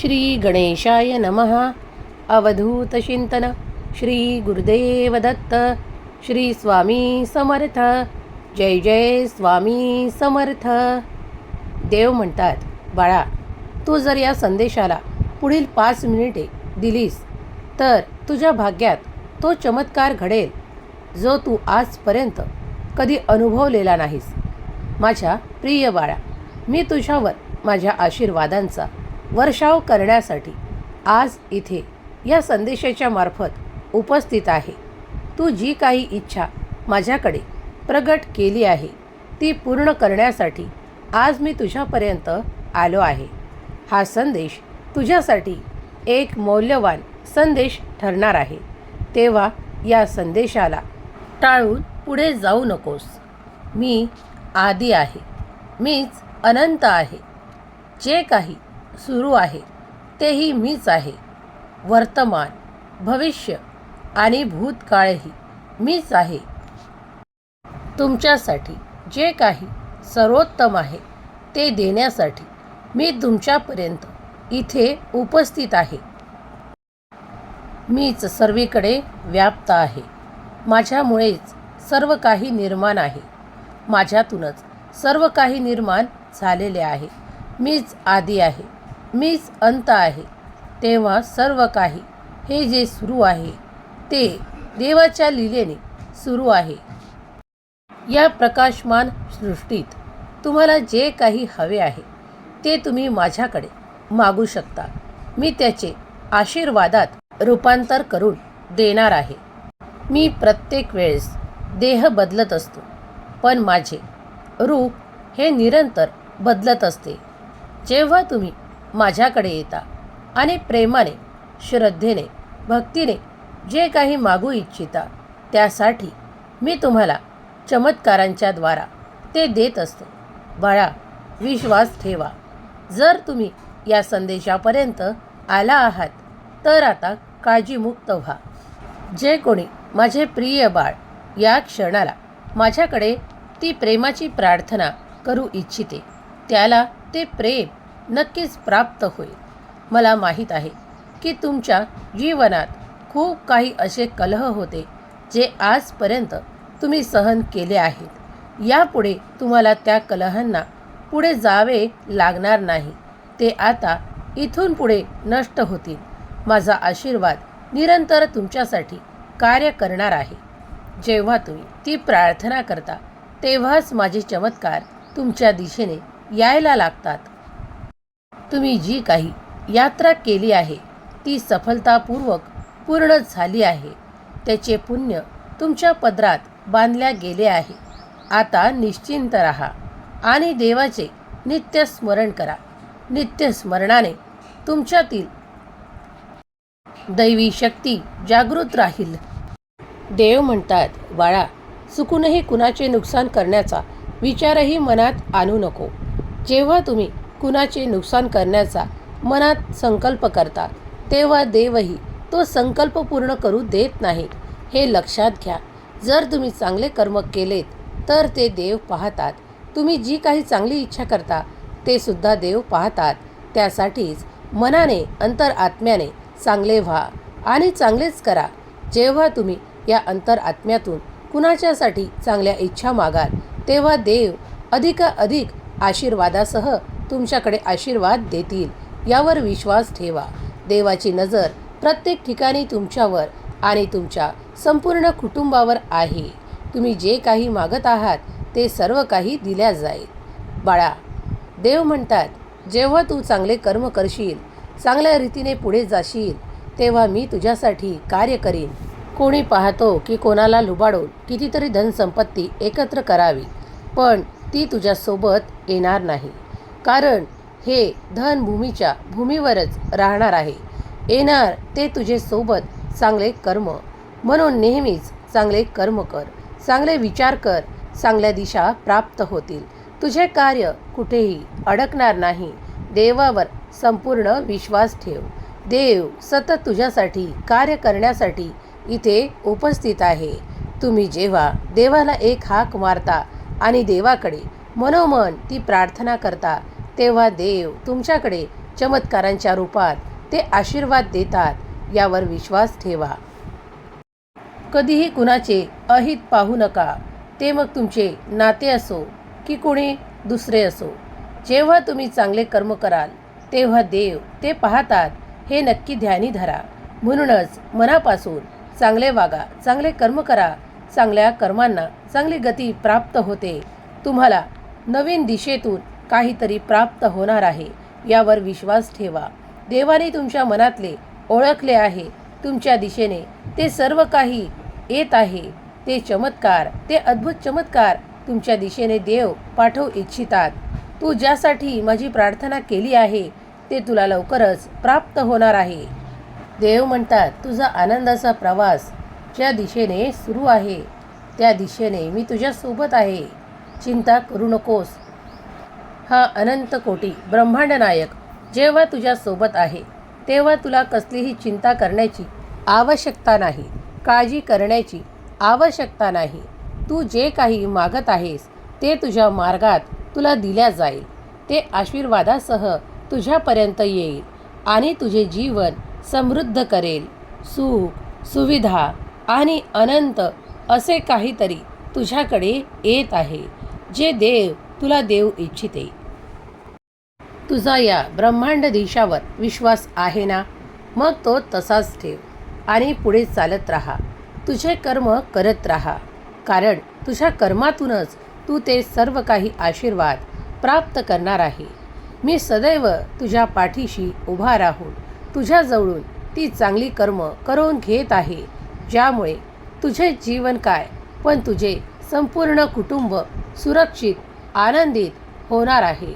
श्री गणेशाय नमः। अवधूतचिंतन श्री गुरुदेव दत्त। श्री स्वामी समर्थ। जय जय स्वामी समर्थ। देव म्हणतात बाळा तू जर या संदेशाला पुढील पाच मिनिटे दिलीस तर तुझ्या भाग्यात तो चमत्कार घडेल जो तू आजपर्यंत कधी अनुभवलेला नाहीस. माझ्या प्रिय बाळा मी तुझ्यावर माझ्या आशीर्वादांचा वर्षाव करण्यासाठी आज इथे या संदेशाच्या मार्फत उपस्थित आहे. तू जी काही इच्छा माझ्याकडे प्रगट केली आहे ती पूर्ण करण्यासाठी आज मी तुझ्यापर्यंत आलो आहे. हा संदेश तुझ्यासाठी एक मौल्यवान संदेश ठरणार आहे. तेव्हा या संदेशाला टाळून पुढे जाऊ नकोस. मी आदी आहे. मीच अनंत आहे. जे काही सुरू आहे. तेही मीच आहे. वर्तमान भविष्य आणि भूतकाळही मीच आहे. तुमच्यासाठी जे काही सर्वोत्तम आहे ते देण्यासाठी मी तुमच्यापर्यंत इथे उपस्थित आहे. मीच सर्वीकडे व्याप्त आहे. माझ्यामुळेच सर्व काही निर्माण आहे. माझ्यातूनच सर्व काही निर्माण झालेले आहे. मीच आधी आहे. मीच अंत आहे. तेव्हा सर्व काही हे जे सुरू आहे ते देवाच्या लीलेने सुरू आहे. या प्रकाशमान सृष्टीत तुम्हाला जे काही हवे आहे ते तुम्ही माझ्याकडे मागू शकता. मी त्याचे आशीर्वादात रूपांतर करून देणार आहे. मी प्रत्येक वेळेस देह बदलत असतो पण माझे रूप हे निरंतर बदलत असते. जेव्हा तुम्ही माझ्याकडे येता. आणि प्रेमाने श्रद्धेने भक्तीने जे काही मागू इच्छिता त्यासाठी मी तुम्हाला चमत्कारांच्या द्वारा ते देत असतो. बाळा विश्वास ठेवा. जर तुम्ही या संदेशापर्यंत आला आहात तर आता काळजीमुक्त व्हा. जे कोणी माझे प्रिय बाळ या क्षणाला माझ्याकडे ती प्रेमाची प्रार्थना करू इच्छिते त्याला ते प्रेम नक्कीच प्राप्त होईल. मला माहीत आहे की तुमच्या जीवनात खूप काही असे कलह होते जे आजपर्यंत तुम्ही सहन केले आहेत. यापुढे तुम्हाला त्या कलहांना पुढे जावे लागणार नाही. ते आता इथून पुढे नष्ट होतील. माझा आशीर्वाद निरंतर तुमच्यासाठी कार्य करणार आहे. जेव्हा तुम्ही ती प्रार्थना करता तेव्हाच माझे चमत्कार तुमच्या दिशेने यायला लागतात. तुम्ही जी काही यात्रा केली आहे ती सफलतापूर्वक पूर्ण झाली आहे. त्याचे पुण्य तुमच्या पदरात बांधल्या गेले आहे. आता निश्चिंत राहा आणि देवाचे नित्य स्मरण करा. नित्य स्मरणाने तुमच्यातील दैवी शक्ती जागृत राहील. देव म्हणतात बाळा चुकूनही कुणाचे नुकसान करण्याचा विचारही मनात आणू नको. जेव्हा तुम्ही कुणाचे नुकसान करण्याचा मनात संकल्प करतात. तेव्हा देवही तो संकल्प पूर्ण करू देत नाही. हे लक्षात घ्या. जर तुम्ही चांगले कर्म केलेत तर ते देव पाहतात. तुम्ही जी काही चांगली इच्छा करता ते सुद्धा देव पाहतात. त्यासाठीच मनाने अंतर आत्म्याने चांगले व्हा आणि चांगलेच करा. जेव्हा तुम्ही या अंतर आत्म्यातून कुणाच्यासाठी चांगल्या इच्छा मागाल तेव्हा देव अधिकाधिक आशीर्वादासह तुमच्याकडे आशीर्वाद देतील. यावर विश्वास ठेवा. देवाची नजर प्रत्येक ठिकाणी तुमच्यावर आणि तुमच्या संपूर्ण कुटुंबावर आहे. तुम्ही जे काही मागत आहात ते सर्व काही दिल्या जाईल. बाळा देव म्हणतात जेव्हा तू चांगले कर्म करशील चांगल्या रीतीने पुढे जाशील तेव्हा मी तुझ्यासाठी कार्य करीन. कोणी पाहतो की कोणाला लुबाडून कितीतरी धनसंपत्ती एकत्र करावी पण ती तुझ्यासोबत येणार नाही. कारण हे धन भूमीच्या भूमीवरच राहणार आहे. येणार ते तुझे सोबत चांगले कर्म. म्हणून नेहमीच चांगले कर्म कर. चांगले विचार कर. चांगल्या दिशा प्राप्त होतील. तुझे कार्य कुठेही अडकणार नाही. देवावर संपूर्ण विश्वास ठेव. देव सतत तुझ्यासाठी कार्य करण्यासाठी इथे उपस्थित आहे. तुम्ही जेव्हा देवाला एक हाक मारता आणि देवाकडे मनोमन ती प्रार्थना करता तेव्हा देव तुमच्याकडे चमत्कारांच्या रूपात ते आशीर्वाद देतात यावर विश्वास ठेवा. कधीही कुणाचे अहित पाहू नका ते मग तुमचे नाते असो की कोणी दुसरे असो. जेव्हा तुम्ही चांगले कर्म कराल तेव्हा देव ते पाहतात हे नक्की ध्यानी धरा. म्हणूनच मनापासून चांगले वागा चांगले कर्म करा चांगल्या कर्मांना चांगली गती प्राप्त होते. तुम्हाला नवीन दिशेतून काहीतरी प्राप्त होणार आहे. यावर विश्वास ठेवा. देवाने तुमच्या मनातले ओळखले आहे. तुमच्या दिशेने ते सर्व काही येत आहे. ते चमत्कार ते अद्भुत चमत्कार तुमच्या दिशेने देव पाठवू इच्छितात. तू ज्यासाठी माझी प्रार्थना केली आहे ते तुला लवकरच प्राप्त होणार आहे. देव म्हणतात तुझा आनंदाचा प्रवास ज्या दिशेने सुरू आहे त्या दिशेने मी तुझ्यासोबत आहे. चिंता करू नकोस. हा अनंत कोटी ब्रह्मांड नायक जेव्हा तुझ्यासोबत आहे तेव्हा तुला कसलीही चिंता करण्याची आवश्यकता नाही काळजी करण्याची आवश्यकता नाही. तू जे काही मागत आहेस ते तुझ्या मार्गात तुला दिल्या जाईल. ते आशीर्वादासह तुझ्यापर्यंत येईल आणि तुझे जीवन समृद्ध करेल. सुख सुविधा आणि अनंत असे काहीतरी तुझ्याकडे येत आहे. जे देव तुला देऊ इच्छिते. तुझा या ब्रह्मांड दिशावर विश्वास आहे ना? मग तो तसाच ठेव आणि पुढे चालत राहा. तुझे कर्म करत राहा. कारण तुझ्या कर्मातूनच तू ते सर्व काही आशीर्वाद प्राप्त करणार आहे. मी सदैव तुझ्या पाठीशी उभा राहून तुझ्याजवळून ती चांगली कर्म करून घेत आहे ज्यामुळे तुझे जीवन काय पण तुझे संपूर्ण कुटुंब सुरक्षित आनंदित होणार आहे.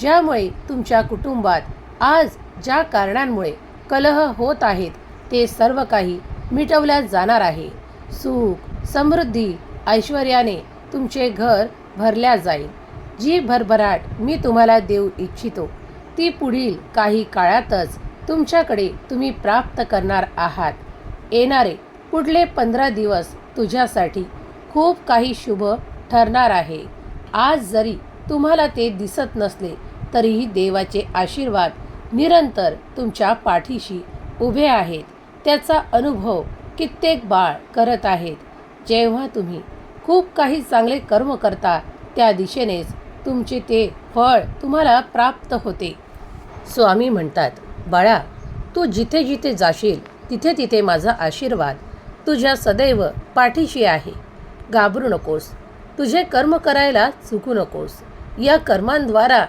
ज्यामुळे तुमच्या कुटुंबात आज ज्या कारणांमुळे कलह होत आहेत ते सर्व काही मिटवल्या जाणार आहे. सुख समृद्धी ऐश्वर्याने तुमचे घर भरल्या जाईल. जी भरभराट मी तुम्हाला देऊ इच्छितो ती पुढील काही काळातच तुमच्याकडे तुम्ही प्राप्त करणार आहात. येणारे पुढले पंधरा दिवस तुझ्यासाठी खूप काही शुभ ठरणार आहे. आज जरी तुम्हाला ते दिसत नसले तरीही देवाचे आशीर्वाद निरंतर तुमच्या पाठीशी उभे आहेत. त्याचा अनुभव कित्येक बाळ करत आहेत. जेव्हा तुम्ही खूप काही चांगले कर्म करता त्या दिशेनेच तुमचे ते फळ तुम्हाला प्राप्त होते. स्वामी म्हणतात बाळा तू जिथे जिथे जाशील तिथे तिथे माझा आशीर्वाद तुझ्या सदैव पाठीशी आहे. घाबरू नकोस. तुझे कर्म करायला चुकू नकोस. या कर्मांद्वारा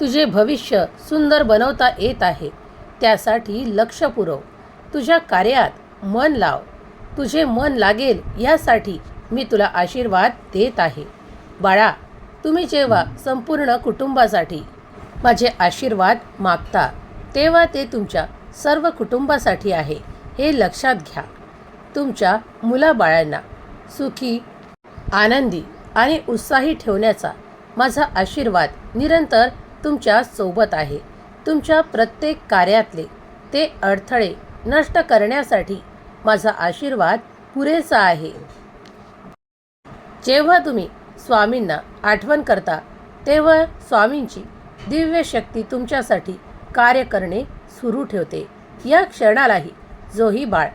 तुझे भविष्य सुंदर बनवता येत आहे. त्यासाठी लक्ष पुरव. तुझ्या कार्यात मन लाव. तुझे मन लागेल यासाठी मी तुला आशीर्वाद देत आहे. बाळा तुम्ही जेव्हा संपूर्ण कुटुंबासाठी माझे आशीर्वाद मागता तेव्हा ते तुमच्या सर्व कुटुंबासाठी आहे हे लक्षात घ्या. तुमच्या मुलाबाळांना सुखी आनंदी आणि उत्साही ठेवण्याचा माझा आशीर्वाद निरंतर तुमच्यासोबत आहे. तुमच्या प्रत्येक कार्यातले ते अडथळे नष्ट करण्यासाठी माझा आशीर्वाद पुरेसा आहे. जेव्हा तुम्ही स्वामींना आठवण करता तेव्हा स्वामींची दिव्य शक्ती तुमच्यासाठी कार्य करणे सुरू ठेवते. या क्षणालाही जोही बाळ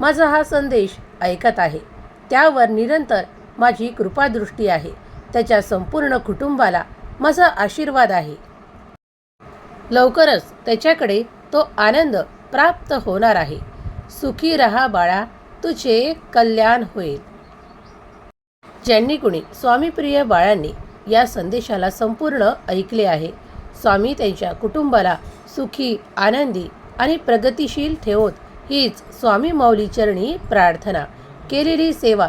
माझा हा संदेश ऐकत आहे. त्यावर निरंतर माझी कृपादृष्टी आहे. त्याच्या संपूर्ण कुटुंबाला माझा आशीर्वाद आहे. लवकरच त्याच्याकडे तो आनंद प्राप्त होणार आहे. सुखी रहा बाळा तुझे कल्याण होईल. ज्यांनी कुणी स्वामीप्रिय बाळांनी या संदेशाला संपूर्ण ऐकले आहे स्वामी त्यांच्या कुटुंबाला सुखी आनंदी आणि प्रगतिशील ठेवत हीच स्वामी माऊली चरणी प्रार्थना. केलेली सेवा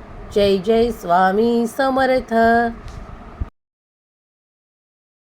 जय जय स्वामी समर्थ.